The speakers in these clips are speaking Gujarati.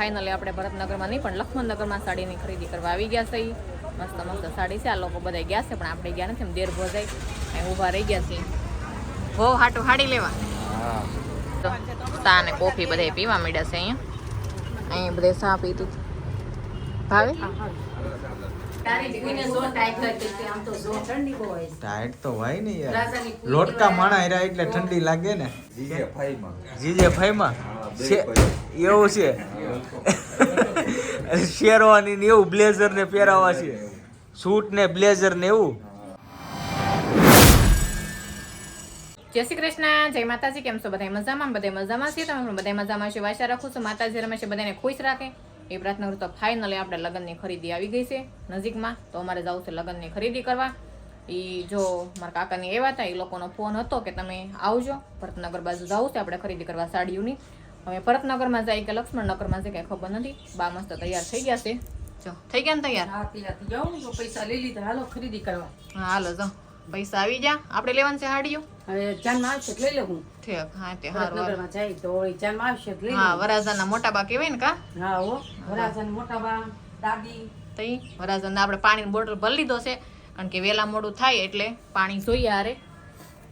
ફાઇનલી આપણે ભરતનગરમાં નહીં, પણ લક્ષ્મણનગરમાં સાડીની ખરીદી કરવા આવી ગયા છે. મસ્ત મસ્ત સાડી છે. આ લોકો બધા ગયા છે, પણ આપણે ગયા નથી. એમ દેર ભોજાઈ અહીં ઊભા રહી ગયા છીએ. હો, હાટું હાડી લેવા. ચા ને કોફી બધા પીવા માંડ્યા છે અહીંયા. અહીં બધે ચા પીતું ભાવે? ટાઈટ તો હોય ને યાર. લોટકા માણા હેરા એટલે ઠંડી લાગે ને. જીજે ફાઈમાં. જીજે ફાઈમાં? બે છે ફાઈ. એવું છે? શેરવાની ને એવું બ્લેઝર ને પહેરાવા છે. સૂટ ને બ્લેઝર ને એવું. જય શ્રી કૃષ્ણ જય માતાજી કેમ છો? બધા મજામાં? બધા મજામાં છીએ તમે બધા મજામાં છે? આશા રાખું છું માતાજી રમેશે બધાને ખુશ રાખે. એ પ્રાર્થના કરું તો ફાઇનલી આપણે લગ્નની ખરીદી આવી ગઈ છે. નજીકમાં તો અમારે જવું છે લગ્નની ખરીદી કરવા. એ જો મારા કાકાની એવા હતા એ લોકોનો ફોન હતો કે તમે આવજો. ભરતનગર બાજુ જવું છે આપણે ખરીદી કરવા સાડીઓની. હવે ભરતનગરમાં જાય કે લક્ષ્મણનગરમાં જાય કઈ ખબર નથી. બા મસ્ત તૈયાર થઈ ગયા છે. જો થઈ ગયા ને તૈયાર? પૈસા લઈ લીધા. હાલો ખરીદી કરવા. હા હાલો જો. પૈસા આવી ગયા. આપણે લેવાનું છે સાડીઓ હવે જાનમાં આવશે લઈ લઉં હું. ઠીક હા તે હારું. ભરતનગરમાં જાય તો જાનમાં આવશે લઈ હા વરાજાના મોટા બા કહેવાય ને કા? હા હો. વરાજન મોટા બા દાદી. તઈ વરાજાને આપણે પાણીની બોટલ ભરી લીધો છે. કારણ કે વેલા મોડું થાય એટલે પાણી જોઈએ હારે.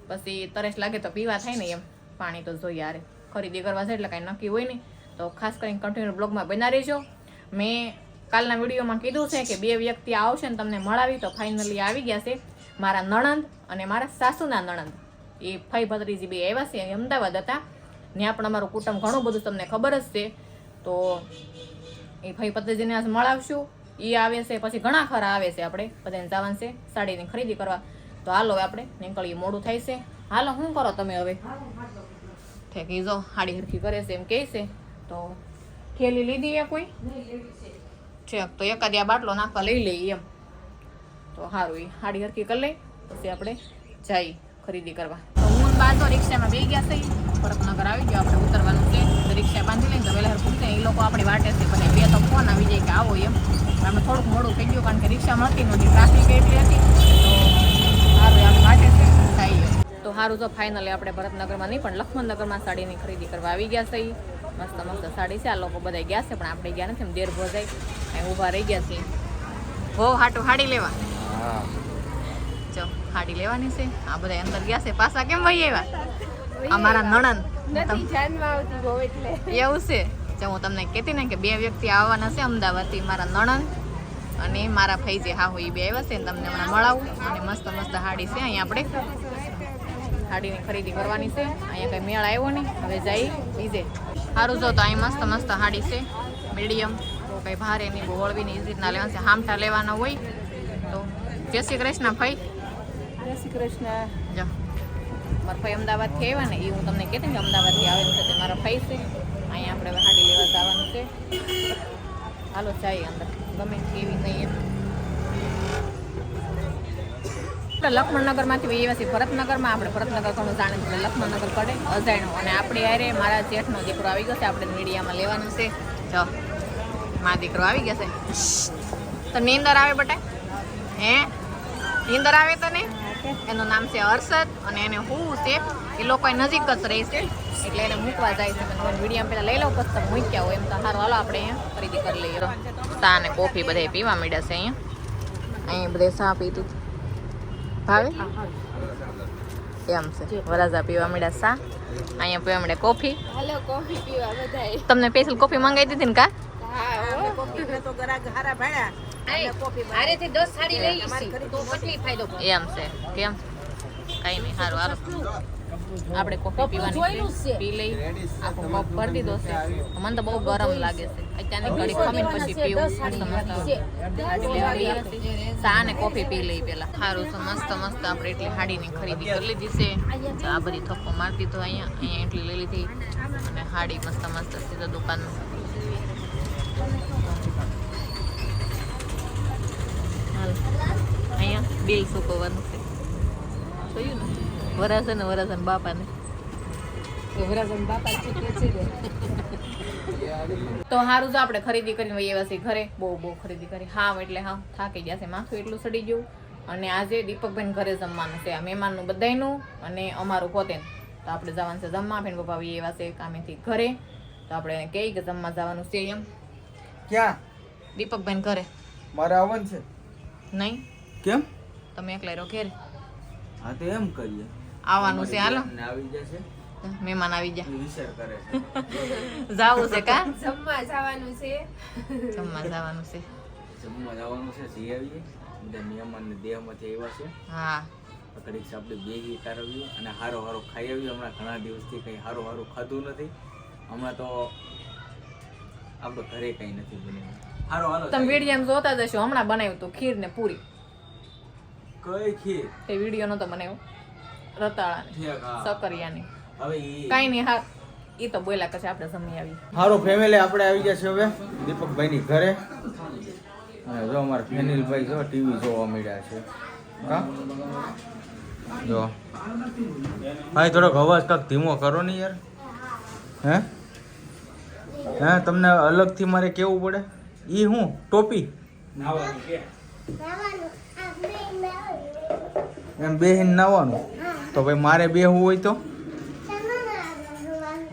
પછી તરસ લાગે તો પીવા થાય ને એમ. પાણી તો જોઈએ હારે. ખરીદી કરવા છે એટલે કાંઈ નક્કી હોય નહીં. તો ખાસ કરીને કન્ટિન્યુ બ્લોગમાં બના રહેજો. મેં કાલના વિડીયોમાં કીધું છે કે બે વ્યક્તિ આવશે ને તમને મળાવી તો ફાઇનલી આવી ગયા છે. મારા નણંદ અને મારા સાસુના નણંદ. એ ભાઈ ભત્રીજી બે આવ્યા છે, અમદાવાદ હતા. ત્યાં પણ અમારું કુટુંબ ઘણું બધું તમને ખબર જ છે. તો એ ભાઈ પતેજીને આજ મળાવશું. એ આવે છે, પછી ઘણા ખરા આવે છે આપણે. બધાને જવાનું છે, સાડીની ખરીદી કરવા. તો હાલો આપણે નીકળીએ, મોડું થાય છે. હાલો, શું કરો તમે હવે? ઠીક જો, હાડી હરખી કરે છે એમ કહે છે. તો થેલી લીધી એ કોઈ? ઠીક તો એકાદી આ બાટલો નાખવા લઈ લઈએ એમ. તો સારું એ હાડી હરખી કરી લઈ, પછી આપણે જઈ ખરીદી કરવા. તો હું બા તો રિક્ષામાં બેસી ગયા છે. ભરતનગર આવી ગયો. આપણે ઉતરવાનું છે. રિક્ષા બાંધી લઈને તો વહેલા પૂછે એ લોકો આપણી વાટે છે. પણ બે તો ફોન આવી જાય કે આવો એમ. અમે થોડુંક મોડું થઈ ગયું કારણ કે રિક્ષા મળતી નહોતી ટ્રાફિક એટલી હતી. તો સારું આપણે વાટે છે. થાય તો સારું તો ફાઇનલી આપણે ભરતનગરમાં નહીં, પણ લક્ષ્મણનગરમાં સાડીની ખરીદી કરવા આવી ગયા છે. મસ્ત મસ્ત સાડી છે. આ લોકો બધા ગયા છે, પણ આપણે ગયા નથી. એમ દેર ભોજાઈ ઊભા રહી ગયા છે હો, હાટું હાડી લેવા. હાડી લેવાની છે. આ બધા અંદર ગયા છે. પાછા કેમ ભાઈ આવ્યા? અમારા નણંદ. એવું છે. જો હું તમને કહેતી ને કે બે વ્યક્તિ આવવાના છે અમદાવાદથી મારા નણંદ અને મારા ભાઈ જે હા હોય બે આવ્યા છે ને તમને હમણાં મળાવું. અને મસ્ત મસ્ત હાડી છે અહીંયા આપણે. હાડીની ખરીદી કરવાની છે. અહીંયા કંઈ મેળ આવ્યો નહીં. હવે જઈ બીજે સારું જો તો અહીં મસ્ત મસ્ત હાડી છે. મીડિયમ. તો કંઈ ભારે નહીં બહુ હળવી નહીં રીતના લેવાના છે. હામઠા લેવાના હોય તો. જય શ્રી કૃષ્ણ ભાઈ. જય શ્રી કૃષ્ણ. જો, મારા ભાઈ અમદાવાદથી આવ્યા ને એ હું તમને કહેતી કે અમદાવાદથી આવેલું છે તે મારા ભાઈ છે. અહીંયા આપણે હાડી લેવા જવાનું છે. હાલો જાય અંદર. ગમે એવી નહીં એમ. આપણે લક્ષ્મણનગરમાંથી વહી આવ્યા છીએ ભરતનગરમાં. આપણે ભરતનગર ઘણું જાણે છે લક્ષ્મણનગર પડે, અજાણ્યું. અને આપણે યારે મારા જેઠનો દીકરો આવી ગયો છે, આપણે મીડિયામાં લેવાનું છે. જો મારા દીકરો આવી ગયા છે. તમને નીંદર આવે બટા? હે? નીંદર આવે તને? એનું નામ છે હર્ષદ અને એને હું છે. એ લોકો નજીક જ રહે છે. એટલે એને મૂકવા જાય છે. મને વીડિયો પેલા લઈ લઉં પછી તમે મૂક્યા હોય એમ. તો સારું હાલો આપણે અહીંયા ખરીદી કરી લઈએ. ચા અને કોફી બધા પીવા મળ્યા છે અહીંયા. અહીંયા બધે ચા પીતું ભાવે? એમ છે. વરાજા પીવા મળ્યા ચા. અહીંયા પીવા મળ્યા કોફી. હાલો કોફી પીવા બધા તમને સ્પેશિયલ કોફી મંગાવી દીધી ને કા? તો ગરાગ હારા ભાડા હારેથી દસ સાડી લઈ લીધી તો કેટલી ફાયદો એમ છે. કેમ? કઈ નહીં સારું હારું આપણે કોફી પીવાની છે. પી લઈ. આખો કપ ભરી દીધો છે. મને તો બહુ ગરમ લાગે છે. અત્યારની ઘડી ખમીને પછી પીવું. મસ્ત. ચા ને કોફી પી લઈ પેલા. સારું છે મસ્ત મસ્ત. આપણે એટલી હાડીની ખરીદી કરી લીધી છે. તો આ બધી થપ્પો મારતી તો અહીંયા. અહીંયા એટલી લઈ લીધી. અને હાડી મસ્ત મસ્ત સીધા તો દુકાન હાલ અહીંયા બિલ ચૂકવવાનું છે. જોયું ને. વરાસે ને વરાસે ને બાપાને બાપા તો સારું તો આપણે ખરીદી કરીને વહી આવ્યા છીએ ઘરે. બહુ બહુ ખરીદી કરી. હા એટલે હા થાકી ગયા છે. માથું એટલું સડી ગયું. અને આજે દીપકભાઈ ઘરે જમવાનું છે. આ મહેમાનનું બધાયનું અને અમારું પોતે તો આપણે જવાનું છે જમવા. બેન પપ્પા વહી આવ્યા છે કામેથી ઘરે. તો આપણે કહીએ કે જમવા જવાનું છે એમ. ક્યાં? દીપકભાઈ ઘરે. મારે આવવાનું છે. નહીં? કેમ? તમે એકલા રહો ઘેરે. હા તો એમ કરીએ. આવવાનું છે હાલો. આવી જશે મહેમાન આવી જા એ વિચાર કરે છે. જાવું છે કા? જમવા જવાનું છે. જમવા જવાનું છે. જમવા જવાનું છે જઈ આવીએ. બધા મહેમાનને દેહમાંથી આવ્યા છે. હા. ઘડીક આપણે બેગી તારવીએ અને હારો હારો ખાઈ આવીએ. હમણાં ઘણા દિવસથી કંઈ હારો હારું ખાધું નથી. હમણાં તો આપણે ઘરે કંઈ નથી બન્યું તમે વીડિયો જોતા જશો હમણાં બનાવ્યું હતું ખીર ને પૂરી. કઈ ખીર? એ વીડિયો નતો બનાવ્યો. રતાળાની સકરિયાની. હવે કાંઈ નહીં હા. એ તો બોલ્યા પછી આપણે જમી આવી હારો ફેમિલી આપણે આવી ગયા છે હવે. દીપકભાઈની ઘરે. અને જો અમારા ફેનિલભાઈ જો ટીવી જોવા મળ્યા છે. હા જો. ભાઈ થોડોક અવાજ કાંક ધીમો કરો ને યાર. હે? હે? તમને અલગથી મારે કેવું પડે? ઈ હું ટોપી? એમ બેહીને નાવાનું? તો ભાઈ મારે બેહવું હોય તો?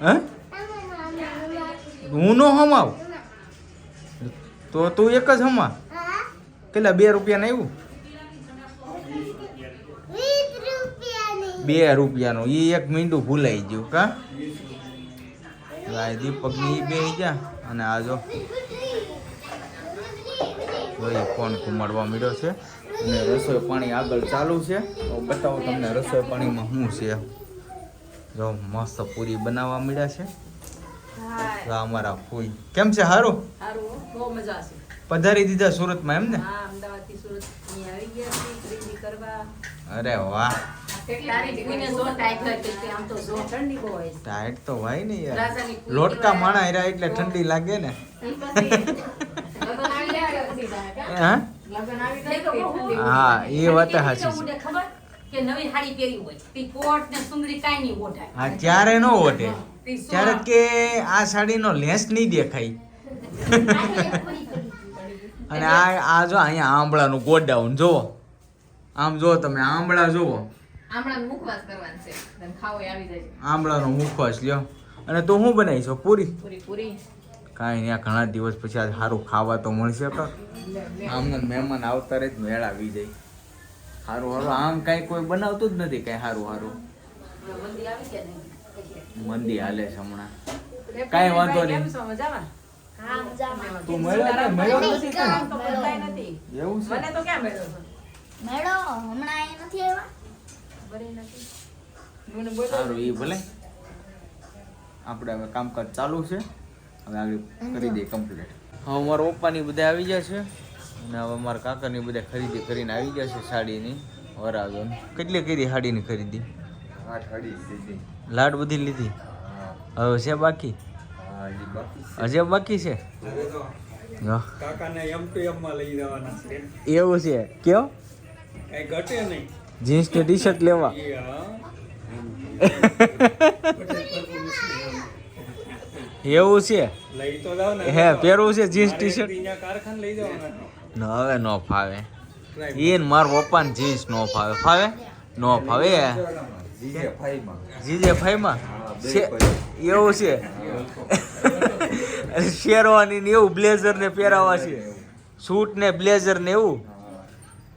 હે? હું નો હમાવ? તો તું એક જ હમા? કેટલા બે રૂપિયા આવ્યું બે રૂપિયાનું. એ એક મીંડું ભૂલાઈ ગયું કા? દીપકની બે જા. અને આ જો ફોન ઘુમાડવા મળ્યો છે. અને રસોઈ પાણી આગળ ચાલુ છે. તો બતાવો તમને રસોઈ પાણીમાં શું છે? જો મસ્ત પૂરી બનાવવા મળ્યા છે. અમારા ફૂઈ. કેમ છે? સારું પધારી દીધા સુરતમાં એમ ને અરે વાહ. ટાઈટ તો હોય ને યાર. લોટકા. માણા એટલે ઠંડી લાગે ને લગ્ન આવી ગયા પછી જાય, કા? હા? લગ્ન આવી જાય તો બહુ ઠંડી હા એ વાત હાચી છે. મને ખબર? કે નવી સાડી પહેરી હોય. તે કોટ ને સુંદરી કાંઈ નહીં ઓઢાય. હા ત્યારે નો તે ત્યારે કે આ સાડીનો લેસ નહીં દેખાય. અને આ આ જો અહીંયા આંબળાનું ગોડાઉન જુઓ. આમ જો તમે આંબળા જુઓ. હમણાં મુખવાસ કરવાનું છે. તમે ખાવો એ આવી જાય. આંબળાનો મુખવાસ લ્યો. અને તું શું બનાવી છો પૂરી? પૂરી પૂરી. કાંઈ નહીં ઘણા દિવસ પછી આજ સારું ખાવા તો મળશે તો. આમને મહેમાન આવતા રહે જ મેળ આવી જાય. સારું સારું આમ કાંઈ કોઈ બનાવતું જ નથી કાંઈ સારું સારું મંદી આવી કે નહીં મંદી હાલે છે હમણાં. કાંઈ વાંધો નહીં. તું મળ્યો મળ્યો નથી તને? આમ તો મળતાય નથી. એવું છે? મને તો ક્યાં મળ્યો મેળો હમણાં નથી આવ્યા? બરી નથી. મને બોલો. સારું એ ભલે. આપણે હવે કામકાજ ચાલુ છે. હવે આગળ કરી દઈએ કમ્પ્લીટ હવે અમારા પપ્પાની બધા આવી ગયા છે. અને હવે અમારા કાકાની બધા ખરીદી કરીને આવી ગયા છે સાડીની વરાગન કેટલી કરી સાડીની ખરીદી? લાડ બધી લીધી? હવે છે બાકી? હજે બાકી છે. કાકાને એમ ટુ એમ લઈ જવાના છે. એવું છે? કયો? કઈ ઘટે નહીં. જીન્સ કે ટી શર્ટ લેવા ઈ હા. એવું છે? લઈ તો જાવ ને. હે પહેરવું છે જીન્સ ટી શર્ટ અહીંયા કારખાને લઈ જવાના હવે નો ફાવે. એ મારા પપ્પાને જીન્સ નો ફાવે. ફાવે? નો ફાવે? જીજે ફાઈમાં છે એવું છે? શેરવાની ને એવું બ્લેઝર ને પહેરાવા છે. સૂટ ને બ્લેઝર ને એવું?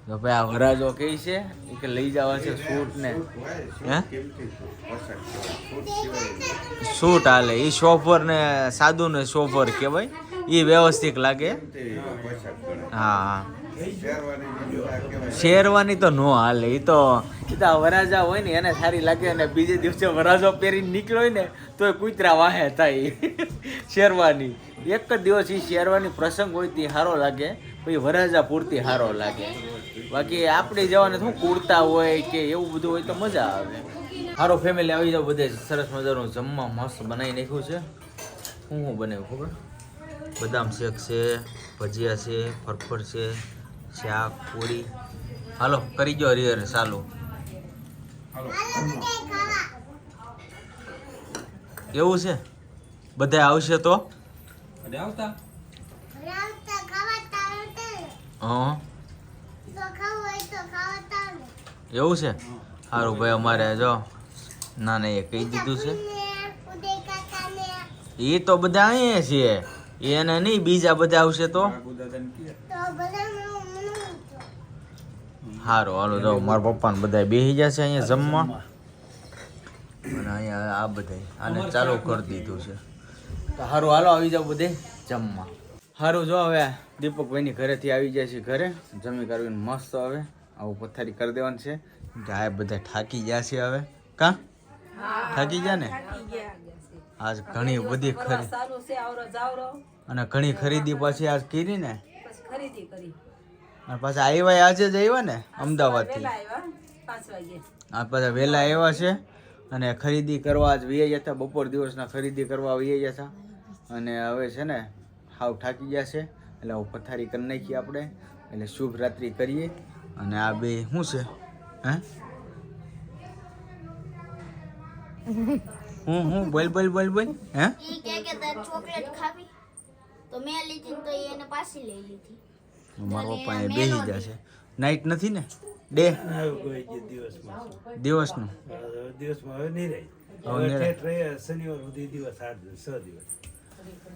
તો ભાઈ આ વરાજો કઈ છે? કે લઈ જવા છે સૂટ ને. સૂટ હાલે. એ શોફર ને સાદું ને શોફર કહેવાય. એ વ્યવસ્થિત લાગે. હા. શેરવાની તો નો હાલે. એ તો તો વરાજા હોય ને, એને સારી લાગે અને બીજે દિવસે વરાજો પહેરીને નીકળ્યો હોય ને તો એ કૂતરા વાહે થાય. શેરવાની. એક જ દિવસ એ શેરવાની પ્રસંગ હોય તે સારો લાગે. પછી વરાજા પૂરતી સારો લાગે. બાકી આપણે જવાને શું કુર્તા હોય કે એવું બધું હોય તો મજા આવે. સારો ફેમિલી આવી જાવ બધે સરસ મજાનું જમવા મસ્ત બનાવી નાખ્યું છે. શું શું બનાવ્યું ખબર? બદામ શેક છે, ભજીયા છે, ફરફર છે, શાક, પૂરી. હાલો, કરી ગયો હરિહર, ચાલો. એવું છે? બધા આવશે તો? આવતા રાવતા ખાવા તાવતે હા તો ખાવું હોય તો ખાવા તાવે એવું છે? સારું ભાઈ અમારે જો ના ના એ કહી દીધું છે. એ તો બધા અહીંયા છે એને નહીં બીજા બધા આવશે તો. સારું હાલો જાઓ મારા પપ્પાને બધા બેસી જશે અહીંયા જમવા. અને અહીંયા આ બધા આને ચાલુ કરી દીધું છે. તો સારું હાલો આવી જાઓ બધે જમવા. સારું જો હવે દીપકભાઈની ઘરેથી આવી જાય છે ઘરે. જમી કરવીને મસ્ત હવે. આવું પથારી કરી દેવાનું છે. આ બધા થાકી ગયા છે હવે. કા? થાકી ગયા ને? આજ ઘણી બધી ખરી અને ઘણી ખરીદી પાછી આજ કરી ને? પછી અને પાછા આવ્યા આજે જ આવ્યા ને? અમદાવાદથી. આ બધા વહેલા આવ્યા છે. અને ખરીદી કરવા આજ વીએ જતા બપોર દિવસના ખરીદી કરવા વીએ જતા અને હવે છે ને હાવ થાકી ગયા છે. એટલે હું પથારી કરી નાખીએ આપણે. એટલે શુભ રાત્રિ કરીએ. અને આ બે શું છે? હે? હું હું બોલ બોલ બોલ બોલ. હે? ઈ કે કે તારે ચોકલેટ ખાવી. તો મેં લીધી તો એને પાછી લઈ લીધી. મારા પપ્પા એ બેસી છે. નાઇટ નથી ને? ડે? દિવસનું દિવસમાં. હવે નહીં રહી હવે શનિવાર સુધી દિવસ આઠ દિવસ છ દિવસ.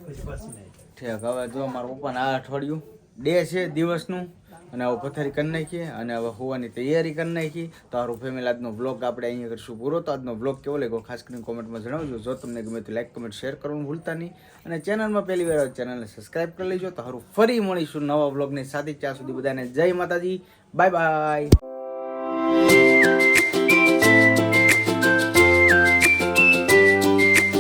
પછી પાછી નહીં ઠીક હવે જો મારા પપ્પાને આ અઠવાડિયું ડે છે દિવસનું, અને હવે પથારી કરી નાખીએ, અને હવે હોવાની તૈયારી કરી નાખી તો સારું ફેમિલી આજનો બ્લોગ આપણે અહીંયા કરીશું પૂરો. તો આજનો બ્લોગ કેવો લાગ્યો ખાસ કરીને કોમેન્ટમાં જણાવજો. જો તમને ગમે તો લાઈક કમેન્ટ શેર કરવાનું ભૂલતા નહીં. અને ચેનલમાં પહેલી વાર ચેનલને સબસ્ક્રાઈબ કરી લેજો. તો સારું ફરી મળીશું નવા બ્લોગની સાથે. ત્યાં સુધી બધાને જય માતાજી. Bye bye